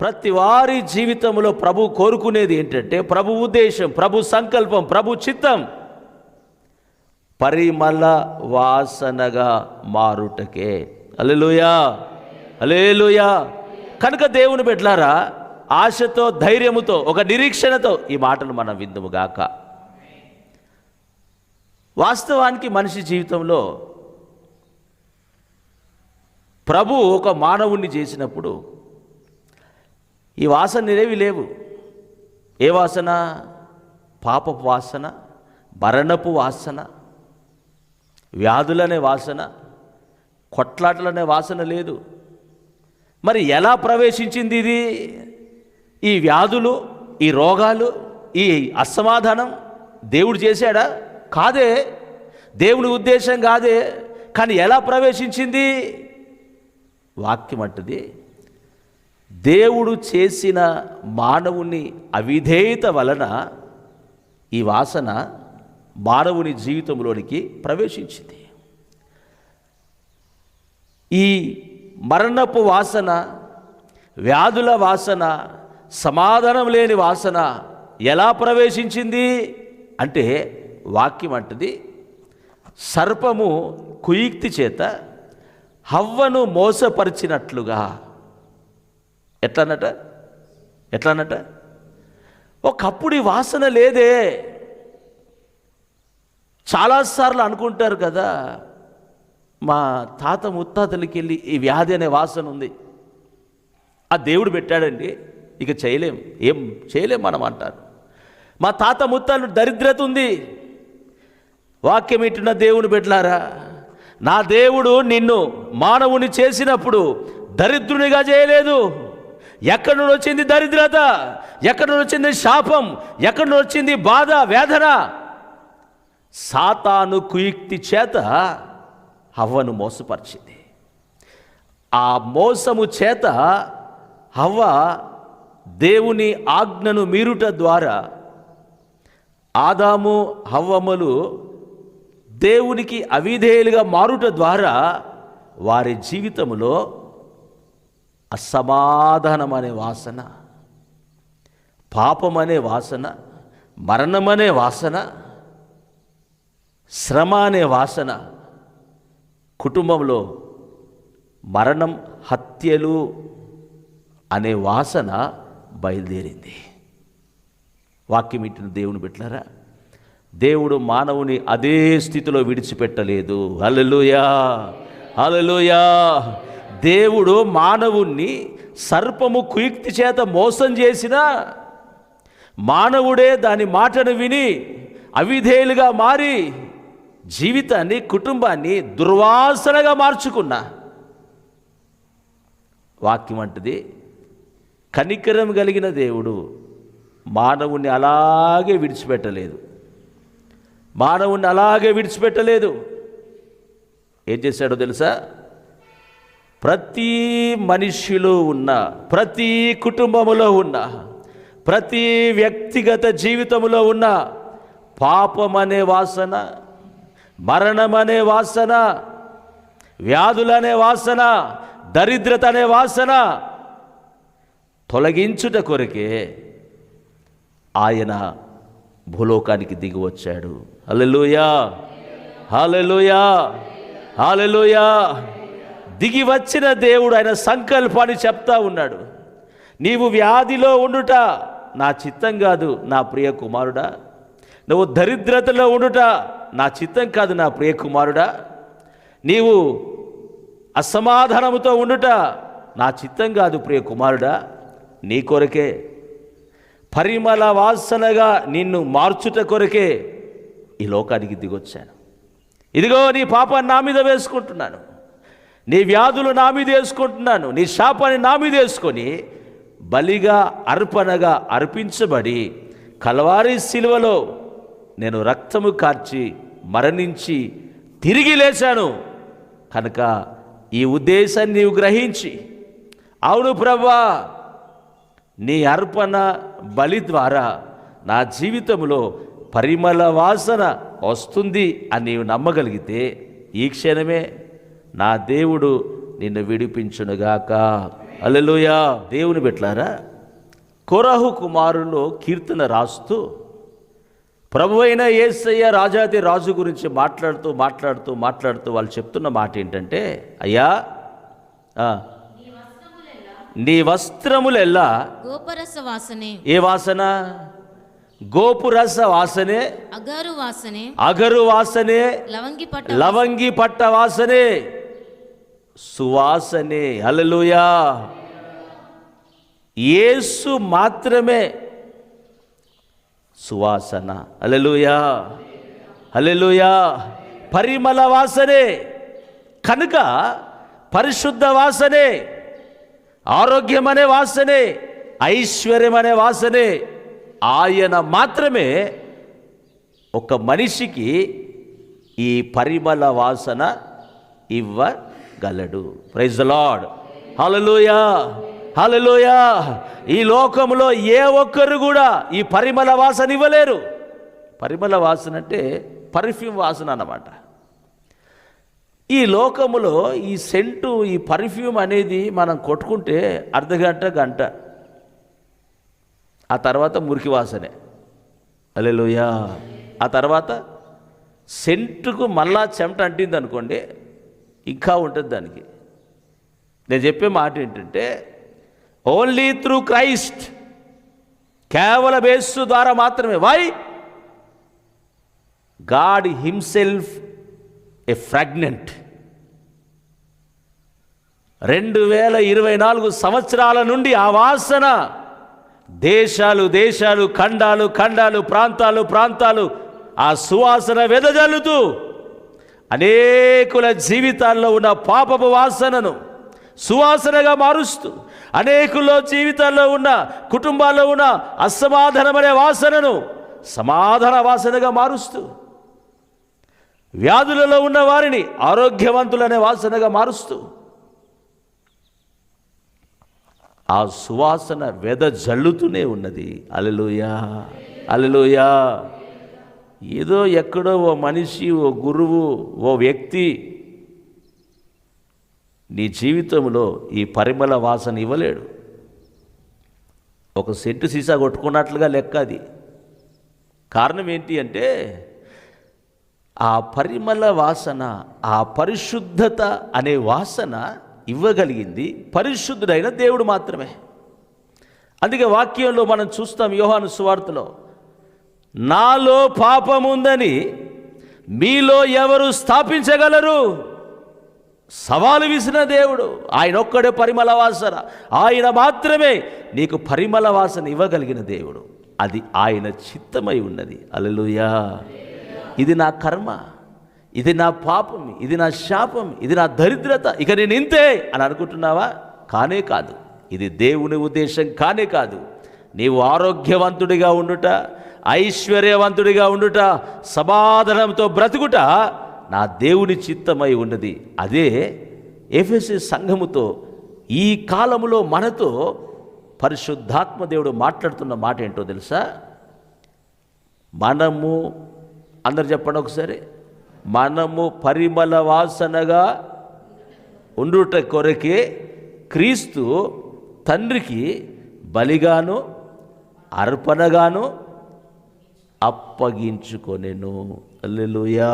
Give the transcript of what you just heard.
ప్రతి వారి జీవితంలో ప్రభు కోరుకునేది ఏంటంటే ప్రభు ఉద్దేశం ప్రభు సంకల్పం ప్రభు చిత్తం పరిమళ వాసనగా మారుటకే. అలెలుయా అలేలుయా కనుక దేవుని బిడ్డలారా ఆశతో ధైర్యముతో ఒక నిరీక్షణతో ఈ మాటలు మనం విందుముగాక వాస్తవానికి మనిషి జీవితంలో ప్రభు ఒక మానవుణ్ణి చేసినప్పుడు ఈ వాసనలేవి లేవు. ఏ వాసన? పాపపు వాసన మరణపు వాసన వ్యాధులనే వాసన కొట్లాటలనే వాసన లేదు. మరి ఎలా ప్రవేశించింది ఇది? ఈ వ్యాధులు ఈ రోగాలు ఈ అసమాధానం దేవుడు చేశాడా? కాదే. దేవుని ఉద్దేశం కాదే. కానీ ఎలా ప్రవేశించింది? వాక్యం అంటది దేవుడు చేసిన మానవుని అవిధేయత వలన ఈ వాసన మానవుని జీవితంలోనికి ప్రవేశించింది. ఈ మరణపు వాసన వ్యాధుల వాసన సమాధానం లేని వాసన ఎలా ప్రవేశించింది అంటే వాక్యం అంటది సర్పము కుయుక్తి చేత హవ్వను మోసపరిచినట్లుగా ఎట్లనట ఎట్లనట ఒకప్పుడు ఈ వాసన లేదే. చాలాసార్లు అనుకుంటారు కదా మా తాత ముత్తాతలకి వెళ్ళి ఈ వ్యాధి అనే వాసన ఉంది. ఆ దేవుడు పెట్టాడండి ఇక చేయలేం. ఏం చేయలేం మనం అంటారు. మా తాత ముత్తాలు దరిద్రత ఉంది. వాక్యం ఇటున్న దేవుని పెట్టారా నా దేవుడు నిన్ను మానవుని చేసినప్పుడు దరిద్రునిగా చేయలేదు. ఎక్కడి నుండి వచ్చింది దరిద్రత? ఎక్కడి నుండి వచ్చింది శాపం? ఎక్కడి నుండి వచ్చింది బాధ వేదన? సాతాను కుయుక్తి చేత హవ్వను మోసపరిచింది. ఆ మోసము చేత హవ్వ దేవుని ఆజ్ఞను మీరుట ద్వారా ఆదాము హవ్వములు దేవునికి అవిధేయులుగా మారుట ద్వారా వారి జీవితంలో అసమాధానం అనే వాసన పాపం అనే వాసన మరణమనే వాసన శ్రమ అనే వాసన కుటుంబంలో మరణం హత్యలు అనే వాసన బయలుదేరింది. వాక్యం ఇట్టిన దేవుని పెట్టారా దేవుడు మానవుని అదే స్థితిలో విడిచిపెట్టలేదు. అలలుయా అలలుయా దేవుడు మానవుణ్ణి సర్పము కుయుక్తి చేత మోసం చేసినా మానవుడే దాని మాటను విని అవిధేయులుగా మారి జీవితాన్ని కుటుంబాన్ని దుర్వాసనగా మార్చుకున్నా. వాక్యం అంటది కనికరం కలిగిన దేవుడు మానవుణ్ణి అలాగే విడిచిపెట్టలేదు. మానవుణ్ణి అలాగే విడిచిపెట్టలేదు. ఏం చేశాడో తెలుసా? ప్రతి మనిషిలో ఉన్న ప్రతి కుటుంబములో ఉన్న ప్రతి వ్యక్తిగత జీవితంలో ఉన్న పాపం అనే వాసన మరణం అనే వాసన వ్యాధులనే వాసన దరిద్రత అనే వాసన తొలగించుట కొరకే ఆయన భూలోకానికి దిగి వచ్చాడు. హల్లెలూయా. హల్లెలూయా. హల్లెలూయా. దిగి వచ్చిన దేవుడు ఆయన సంకల్పాన్ని చెప్తా ఉన్నాడు. నీవు వ్యాధిలో ఉండుట నా చిత్తం కాదు నా ప్రియ కుమారుడా. నువ్వు దరిద్రతలో ఉండుట నా చిత్తం కాదు నా ప్రియ కుమారుడా. నీవు అసమాధానముతో ఉండుట నా చిత్తం కాదు ప్రియ కుమారుడా. నీ కొరకే పరిమళ వాసనగా నిన్ను మార్చుట కొరకే ఈ లోకానికి దిగొచ్చాను. ఇదిగో నీ పాపాన్ని నా మీద వేసుకుంటున్నాను. నీ వ్యాధులు నా మీద వేసుకుంటున్నాను నీ శాపాన్ని నా మీద వేసుకొని బలిగా అర్పణగా అర్పించబడి కలవారి శిలువలో నేను రక్తము కార్చి మరణించి తిరిగి లేచాను. కనుక ఈ ఉద్దేశాన్ని నీవు గ్రహించి అవును ప్రభా నీ అర్పణ బలి ద్వారా నా జీవితంలో పరిమళ వాసన వస్తుంది అని నీవు నమ్మగలిగితే ఈ క్షణమే నా దేవుడు నిన్ను విడిపించునుగాక అల్లెలుయా దేవుని పెట్టారా కొరహు కుమారులు కీర్తన రాస్తూ ప్రభు అయిన ఏసయ్య రాజాది రాజు గురించి మాట్లాడుతూ మాట్లాడుతూ మాట్లాడుతూ వాళ్ళు చెప్తున్న మాట ఏంటంటే అయ్యా నీ వస్త్రములెల్లా? గోపరస వాసనే. ఏ వాసన? గోపురస వాసనే. అగారు వాసనే. అగరు వాసనే. లవంగి పట్ట లవంగి పట్ట వాసనే. సువాసనే. హల్లెలూయా. యేసు మాత్రమే సువాసన. అలలుయా అలలుయా పరిమళ వాసనే. కనుక పరిశుద్ధ వాసనే. ఆరోగ్యం అనే వాసనే. ఐశ్వర్యం అనే వాసనే. ఆయన మాత్రమే ఒక మనిషికి ఈ పరిమళ వాసన ఇవ్వ గలడు. ప్రైజ్ లాడ్ హలలుయా హలలుయా ఈ లోకంలో ఏ ఒక్కరు కూడా ఈ పరిమళ వాసన ఇవ్వలేరు పరిమళ వాసన అంటే పర్ఫ్యూమ్ వాసన అన్నమాట. ఈ లోకములో ఈ సెంటు ఈ పర్ఫ్యూమ్ అనేది మనం కొట్టుకుంటే అర్ధగంట గంట ఆ తర్వాత మురికి వాసనే. అలెలుయా ఆ తర్వాత సెంటుకు మళ్ళా చెమట అంటింది అనుకోండి ఇంకా ఉంటుంది దానికి. నేను చెప్పే మాట ఏంటంటే ఓన్లీ త్రూ క్రైస్ట్ కేవలం యేసు ద్వారా మాత్రమే. Why God himself a fragrant. రెండు వేల ఇరవై నాలుగు సంవత్సరాల నుండి ఆ వాసన దేశాలు దేశాలు ఖండాలు ఖండాలు ప్రాంతాలు ప్రాంతాలు ఆ సువాసన వెదజల్లుతూ అనేకుల జీవితాల్లో ఉన్న పాపపు వాసనను సువాసనగా మారుస్తూ అనేకుల్లో జీవితాల్లో ఉన్న కుటుంబాల్లో ఉన్న అసమాధానమనే వాసనను సమాధాన వాసనగా మారుస్తూ వ్యాధులలో ఉన్న వారిని ఆరోగ్యవంతులనే వాసనగా మారుస్తూ ఆ సువాసన వెద జల్లుతూనే ఉన్నది. అలలుయా అలలుయా. ఏదో ఎక్కడో ఓ మనిషి ఓ గురువు ఓ వ్యక్తి నీ జీవితంలో ఈ పరిమళ వాసన ఇవ్వలేడు. ఒక సెట్టు సీసా కొట్టుకున్నట్లుగా లెక్క అది. కారణం ఏంటి అంటే ఆ పరిమళ వాసన ఆ పరిశుద్ధత అనే వాసన ఇవ్వగలిగింది పరిశుద్ధుడైన దేవుడు మాత్రమే. అందుకే వాక్యంలో మనం చూస్తాం యోహాను సువార్తలో నాలో పాపముందని మీలో ఎవరు స్థాపించగలరు? సవాలు విసిన దేవుడు ఆయన ఒక్కడే పరిమళ వాసన. ఆయన మాత్రమే నీకు పరిమళ వాసన ఇవ్వగలిగిన దేవుడు. అది ఆయన చిత్తమై ఉన్నది. అలలుయా ఇది నా కర్మ ఇది నా పాపం ఇది నా శాపం ఇది నా దరిద్రత. ఇక నేను ఇంతే అని అనుకుంటున్నావా? కానే కాదు. ఇది దేవుని ఉద్దేశం కానే కాదు. నీవు ఆరోగ్యవంతుడిగా ఉండుట ఐశ్వర్యవంతుడిగా ఉండుట సమాధానంతో బ్రతుకుట నా దేవుని చిత్తమై ఉన్నది. అదే ఎఫ్ఎస్సి సంఘముతో ఈ కాలములో మనతో పరిశుద్ధాత్మ దేవుడు మాట్లాడుతున్న మాట ఏంటో తెలుసా? మనము అందరు చెప్పండి ఒకసారి. మనము పరిమళ వాసనగా ఉండుట కొరకే క్రీస్తు తండ్రికి బలిగాను అర్పణగాను అప్పగించుకొనెను. అల్లెలుయా